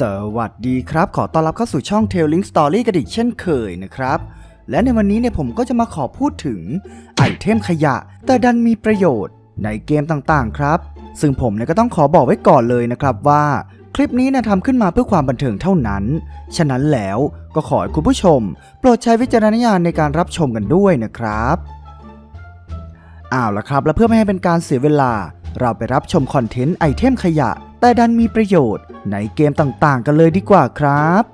สวัสดีครับ ขอต้อนรับเข้าสู่ช่อง Telling Story กันอีกเช่นเคยนะครับ และในวันนี้เนี่ยผมก็จะมาขอพูดถึงไอเทมขยะ แต่ดันมีประโยชน์ในเกมต่างๆ ครับ ซึ่งผมเนี่ยก็ต้องขอบอกไว้ก่อนเลยนะครับว่า คลิปนี้เนี่ยทำขึ้นมาเพื่อความบันเทิงเท่านั้น ฉะนั้นแล้วก็ขอให้คุณผู้ชม โปรดใช้วิจารณญาณในการรับชมกันด้วยนะครับอ้าวละครับ และเพื่อไม่ให้เป็นการเสียเวลา เราไปรับชมคอนเทนต์ไอเทมขยะ แต่ดันมีประโยชน์ในเกมต่างๆ กันเลยดีกว่าครับ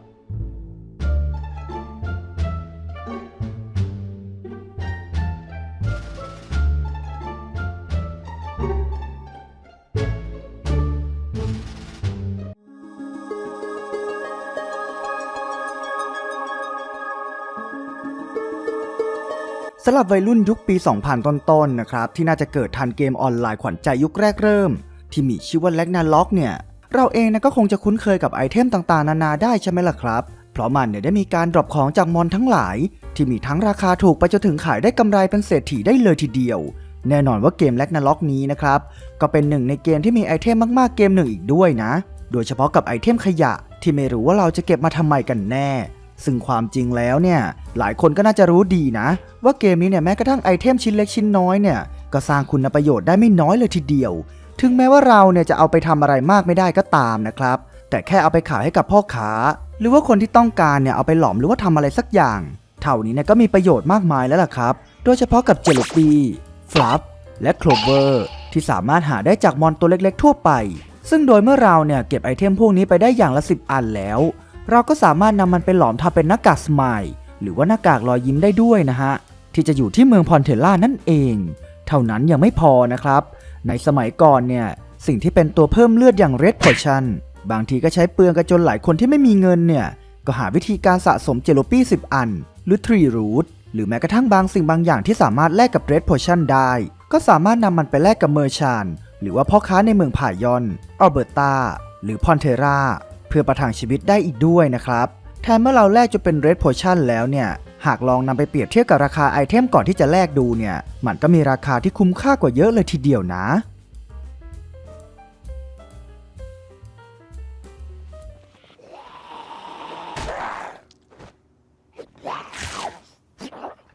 สำหรับวัยรุ่นยุคปี 2000 ต้นๆ นะครับ ที่น่าจะเกิดทันเกมออนไลน์ขวัญใจยุคแรกเริ่ม ที่มีชื่อว่าแล็กนาล็อกเนี่ยเราเองนะก็คงจะคุ้นเคยกับไอเทมต่างๆ นานาได้ใช่ไหมล่ะครับ เพราะมันเนี่ยได้มีการดรอปของจากมอนทั้งหลาย ที่มีทั้งราคาถูกไปจนถึงขายได้กำไรเป็นเศรษฐีได้เลยทีเดียว แน่นอนว่าเกมแล็กนาล็อกนี้นะครับ ก็เป็นหนึ่งในเกมที่มีไอเทมมากๆเกมหนึ่งอีกด้วยนะ โดยเฉพาะกับไอเทมขยะที่ไม่รู้ว่าเราจะเก็บมาทำไมกันแน่ ซึ่งความจริงแล้วเนี่ยหลายคนก็น่าจะรู้ดีนะ ว่าเกมนี้เนี่ยแม้กระทั่งไอเทมชิ้นเล็กชิ้นน้อยเนี่ยก็สร้างคุณประโยชน์ได้ไม่น้อยเลยทีเดียว ถึงแม้ว่าเราเนี่ยจะเอาไปทำอะไรมากไม่ได้ก็ตามนะครับ แต่แค่เอาไปขายให้กับพ่อค้าหรือว่าคนที่ต้องการเนี่ยเอาไปหลอมหรือว่าทำอะไรสักอย่าง เท่านี้เนี่ยก็มีประโยชน์มากมายแล้วล่ะครับ โดยเฉพาะกับเจลปีฟลัฟและโคลเวอร์ที่สามารถหาได้จากมอนตัวเล็กๆ ทั่วไป ซึ่งโดยเมื่อเราเนี่ยเก็บไอเทมพวกนี้ไปได้อย่างละ 10 อันแล้ว เราก็สามารถนำมันไปหลอมทำเป็นหน้ากากสมายหรือว่าหน้ากากรอยยิ้มได้ด้วยนะฮะที่จะอยู่ที่เมืองพอนเทลล่านั่นเอง เท่านั้นยังไม่พอนะครับ ในสมัยก่อนเนี่ย สิ่งที่เป็นตัวเพิ่มเลือดอย่าง Red Potion บางทีก็ใช้เปลืองกันจนหลายคนที่ไม่มีเงินเนี่ย ก็หาวิธีการสะสมเจลปี้ 10 อัน หรือ Tree Root หรือแม้กระทั่งบางสิ่งบางอย่างที่สามารถแลกกับ Red Potion ได้ ก็สามารถนำมันไปแลกกับเมอร์ชานหรือว่าพ่อค้าในเมืองผ่ายอนอัลเบอร์ตา หรือพอนเทรา เพื่อประทังชีวิตได้อีกด้วยนะครับแทนเมื่อเราแลกจนเป็น Red Potion แล้วเนี่ย หากลองนำไปเปรียบเทียบกับราคาไอเทมก่อนที่จะแลกดูเนี่ย มันก็มีราคาที่คุ้มค่ากว่าเยอะเลยทีเดียวนะ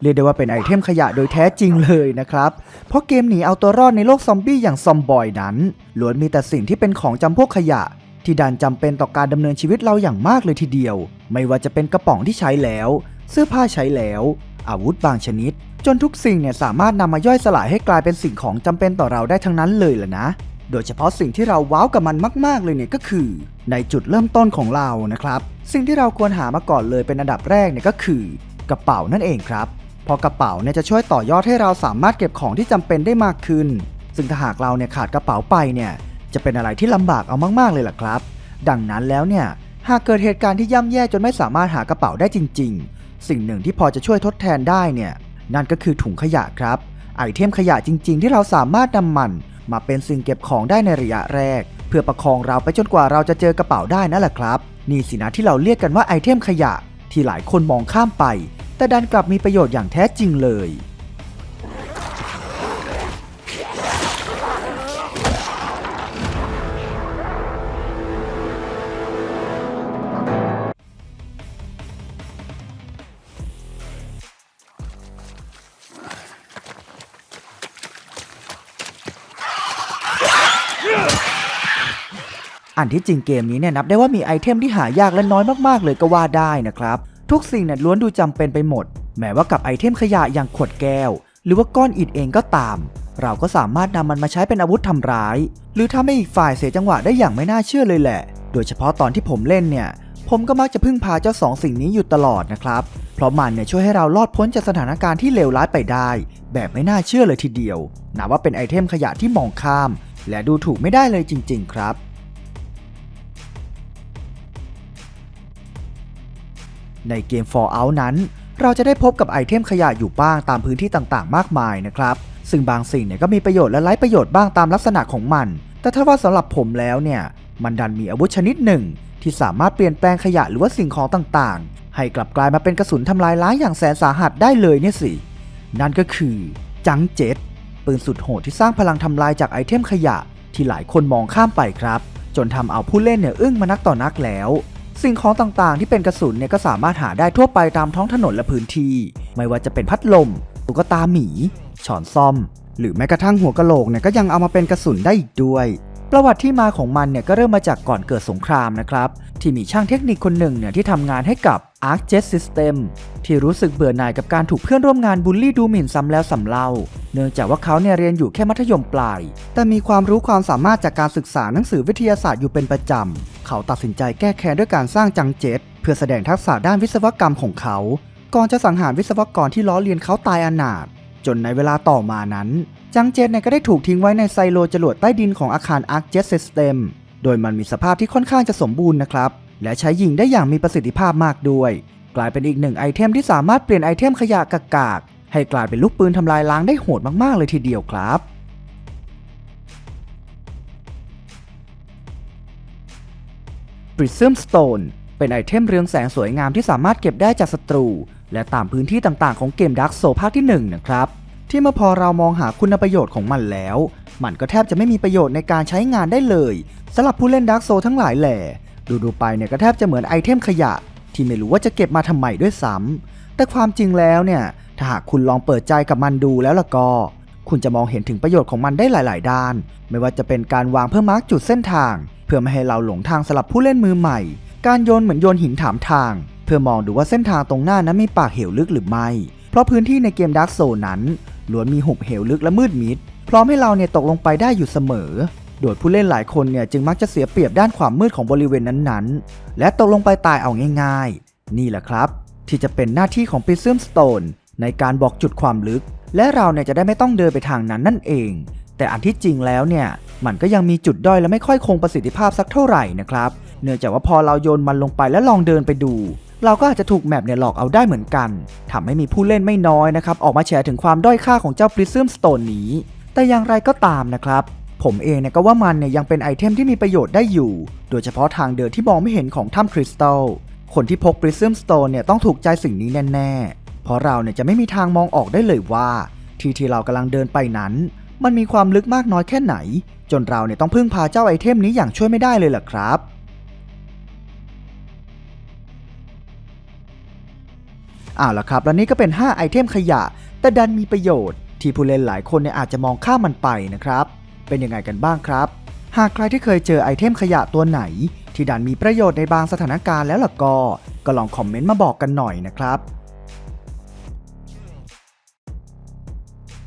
เรียกได้ว่าเป็นไอเทมขยะโดยแท้จริงเลยนะครับ เพราะเกมหนีเอาตัวรอดในโลกซอมบี้อย่างซอมบอยนั้นล้วนมีแต่สิ่งที่เป็นของจำพวกขยะที่ดันจำเป็นต่อการดำเนินชีวิตเราอย่างมากเลยทีเดียว ไม่ว่าจะเป็นกระป๋องที่ใช้แล้ว เสื้อผ้าใช้แล้ว อาวุธบางชนิด จนทุกสิ่งเนี่ยสามารถนำมาย่อยสลายให้กลายเป็นสิ่งของจำเป็นต่อเราได้ทั้งนั้นเลยล่ะนะ โดยเฉพาะสิ่งที่เราว้าวกับมันมาก ๆ เลยเนี่ยก็คือ ในจุดเริ่มต้นของเรานะครับ สิ่งที่เราควรหามาก่อนเลยเป็นอันดับแรกเนี่ยก็คือ กระเป๋านั่นเองครับพอกระเป๋าเนี่ยจะช่วยต่อยอดให้เราสามารถเก็บของที่จำเป็นได้มากขึ้น ซึ่งถ้าหากเราเนี่ยขาดกระเป๋าไปเนี่ยจะเป็นอะไรที่ลำบากเอามาก ๆ เลยล่ะครับ ดังนั้นแล้วเนี่ยหากเกิดเหตุการณ์ที่ย่ำแย่จนไม่สามารถหากระเป๋าได้จริง สิ่งหนึ่งที่พอจะช่วยทดแทนได้เนี่ย นั่นก็คือถุงขยะครับ ไอเทมขยะจริง ๆ ที่เราสามารถนำมัน มาเป็นสิ่งเก็บของได้ในระยะแรก เพื่อประคองเราไปจนกว่าเราจะเจอกระเป๋าได้นั่นแหละครับ นี่สินะที่เราเรียกกันว่าไอเทมขยะ ที่หลายคนมองข้ามไป แต่ดันกลับมีประโยชน์อย่างแท้จริงเลย อันที่จริงเกมนี้เนี่ยนับได้ว่ามีไอเทมที่หายากและน้อยมากๆเลยก็ว่าได้นะครับ ทุกสิ่งเนี่ยล้วนดูจำเป็นไปหมด แม้ว่ากับไอเทมขยะอย่างขวดแก้ว หรือว่าก้อนอิฐเองก็ตาม เราก็สามารถนำมันมาใช้เป็นอาวุธทำร้าย หรือทำให้อีกฝ่ายเสียจังหวะได้อย่างไม่น่าเชื่อเลยแหละ โดยเฉพาะตอนที่ผมเล่นเนี่ย ผมก็มักจะพึ่งพาเจ้าสองสิ่งนี้อยู่ตลอดนะครับ เพราะมันเนี่ยช่วยให้เรารอดพ้นจากสถานการณ์ที่เลวร้ายไปได้ แบบไม่น่าเชื่อเลยทีเดียวนับว่าเป็นไอเทมขยะที่มองข้าม และดูถูกไม่ได้เลยจริง ๆ ครับ ในเกม Fallout นั้น เราจะได้พบกับไอเทมขยะอยู่บ้างตามพื้นที่ต่างๆ มากมายนะครับ ซึ่งบางสิ่งเนี่ยก็มีประโยชน์และไร้ประโยชน์บ้างตามลักษณะของมัน แต่ถ้าว่าสำหรับผมแล้วเนี่ย มันดันมีอาวุธชนิดหนึ่ง ที่สามารถเปลี่ยนแปลงขยะหรือว่าสิ่งของต่างๆ ให้กลับกลายมาเป็นกระสุนทำลายล้างอย่างแสนสาหัสได้เลยเนี่ยสิ นั่นก็คือจังเจ็ตปืนสุดโหดที่สร้างพลังทำลายจากไอเทมขยะ ที่หลายคนมองข้ามไปครับ จนทำเอาผู้เล่นเนี่ยอึ้งมานักต่อนักแล้ว สิ่งของต่างๆ ที่เป็นกระสุนเนี่ยก็สามารถหาได้ทั่วไปตามท้องถนนและพื้นที่ ไม่ว่าจะเป็นพัดลมตุ๊กตาหมีช้อนซ่อม หรือแม้กระทั่งหัวกะโหลกเนี่ยก็ยังเอามาเป็นกระสุนได้อีกด้วย ประวัติที่มาของมันเนี่ยก็เริ่มมาจากก่อนเกิดสงครามนะครับ ที่มีช่างเทคนิคคนหนึ่งเนี่ยที่ทำงานให้กับ ArcJet System ที่รู้สึกเบื่อหน่ายกับการถูกเพื่อนร่วมงานบูลลี่ดูหมิ่นซ้ำแล้วซ้ำเล่า เนื่องจากว่าเขาเนี่ยเรียนอยู่แค่มัธยมปลาย แต่มีความรู้ความสามารถจากการศึกษาหนังสือวิทยาศาสตร์อยู่เป็นประจำ เขาตัดสินใจแก้แค้นด้วยการสร้างจังเจ็ตเพื่อแสดงทักษะด้านวิศวกรรมของเขา ก่อนจะสังหารวิศวกรที่ล้อเลียนเขาตายอนาถจนในเวลาต่อมานั้น จังเจ็ตเนี่ยก็ได้ถูกทิ้งไว้ในไซโลจรวดใต้ดินของอาคาร ArcJet System โดยมันมีสภาพที่ค่อนข้างจะสมบูรณ์นะครับ และใช้ยิงได้อย่างมีประสิทธิภาพมากด้วย กลายเป็นอีกหนึ่งไอเทมที่สามารถเปลี่ยนไอเทมขยะกากๆให้กลายเป็นลูกปืนทำลายล้างได้โหดมากๆเลยทีเดียวครับ Prism Stone เป็นไอเทมเรืองแสงสวยงามที่สามารถเก็บได้จากศัตรู และตามพื้นที่ต่างๆของเกม Dark Souls ภาคที่ 1 นะครับ ที่เมื่อพอเรามองหาคุณประโยชน์ของมันแล้ว มันก็แทบจะไม่มีประโยชน์ในการใช้งานได้เลยสำหรับผู้เล่น Dark Souls ทั้งหลายแหล่ดูๆไปเนี่ยก็แทบจะเหมือนไอเทมขยะ ที่ไม่รู้ว่าจะเก็บมาทำไมด้วยซ้ำแต่ความจริงแล้วเนี่ยถ้าหากคุณลองเปิดใจกับมันดูแล้วล่ะก็คุณจะมองเห็นถึงประโยชน์ของมันได้หลาย ๆ ด้าน ไม่ว่าจะเป็นการวางเพื่อมาร์กจุดเส้นทาง เพื่อไม่ให้เราหลงทางสำหรับผู้เล่นมือใหม่ การโยนเหมือนโยนหินถามทาง เพื่อมองดูว่าเส้นทางตรงหน้านั้นมีปากเหวลึกหรือไม่ เพราะพื้นที่ในเกมดาร์กโซนั้นล้วนมีหุบเหวลึกและมืดมิด พร้อมให้เราเนี่ยตกลงไปได้อยู่เสมอ โดยผู้เล่นหลายคนเนี่ยจึงมักจะเสียเปรียบด้านความมืดของบริเวณนั้นๆ และตกลงไปตายเอาง่าย ๆ นี่แหละครับ ที่จะเป็นหน้าที่ของ Prism Stone ในการบอกจุดความลึก และเราเนี่ยจะได้ไม่ต้องเดินไปทางนั้นนั่นเอง แต่อันที่จริงแล้วเนี่ย มันก็ยังมีจุดด้อยและไม่ค่อยคงประสิทธิภาพสักเท่าไหร่นะครับ เนื่องจากว่าพอเราโยนมันลงไปแล้วลองเดินไปดู เราก็อาจจะถูกแมปเนี่ยหลอกเอาได้เหมือนกันทำให้มีผู้เล่นไม่น้อยนะครับ ออกมาแชร์ถึงความด้อยค่าของเจ้า Prism Stone นี้ แต่อย่างไรก็ตามนะครับ ผมเองเนี่ยก็ว่ามันเนี่ยยังเป็นไอเทมที่มีประโยชน์ได้อยู่ โดยเฉพาะทางเดินที่มองไม่เห็นของถ้ำคริสตัล คนที่พก Prism Stone เนี่ยต้องถูกใจสิ่งนี้แน่ๆ เพราะเราเนี่ยจะไม่มีทางมองออกได้เลยว่า ที่ที่เรากำลังเดินไปนั้น มันมีความลึกมากน้อยแค่ไหน จนเราเนี่ยต้องพึ่งพาเจ้าไอเทมนี้อย่างช่วยไม่ได้เลยล่ะครับอ้าวละครับ และนี่ก็เป็น 5 ไอเทมขยะ แต่ดันมีประโยชน์ ที่ผู้เล่นหลายคนเนี่ยอาจจะมองข้ามมันไปนะครับ เป็นยังไงกันบ้างครับ หากใครที่เคยเจอไอเทมขยะตัวไหน ที่ดันมีประโยชน์ในบางสถานการณ์แล้วล่ะก็ ก็ลองคอมเมนต์มาบอกกันหน่อยนะครับ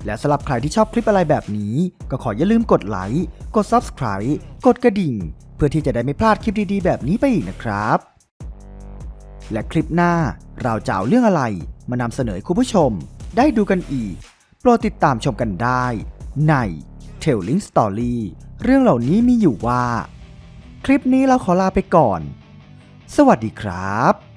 และสำหรับใครที่ชอบคลิปอะไรแบบนี้ ก็ขออย่าลืมกดไลค์กด Subscribe กดกระดิ่ง เพื่อที่จะได้ไม่พลาดคลิปดีๆ แบบนี้ไปอีกนะครับ และคลิปหน้าเราจะเอาเรื่องอะไรมานำเสนอให้คุณผู้ชม ได้ดูกันอีก โปรดติดตามชมกันได้ ใน Telling Story เรื่องเหล่านี้มีอยู่ว่า คลิปนี้เราขอลาไปก่อน สวัสดีครับ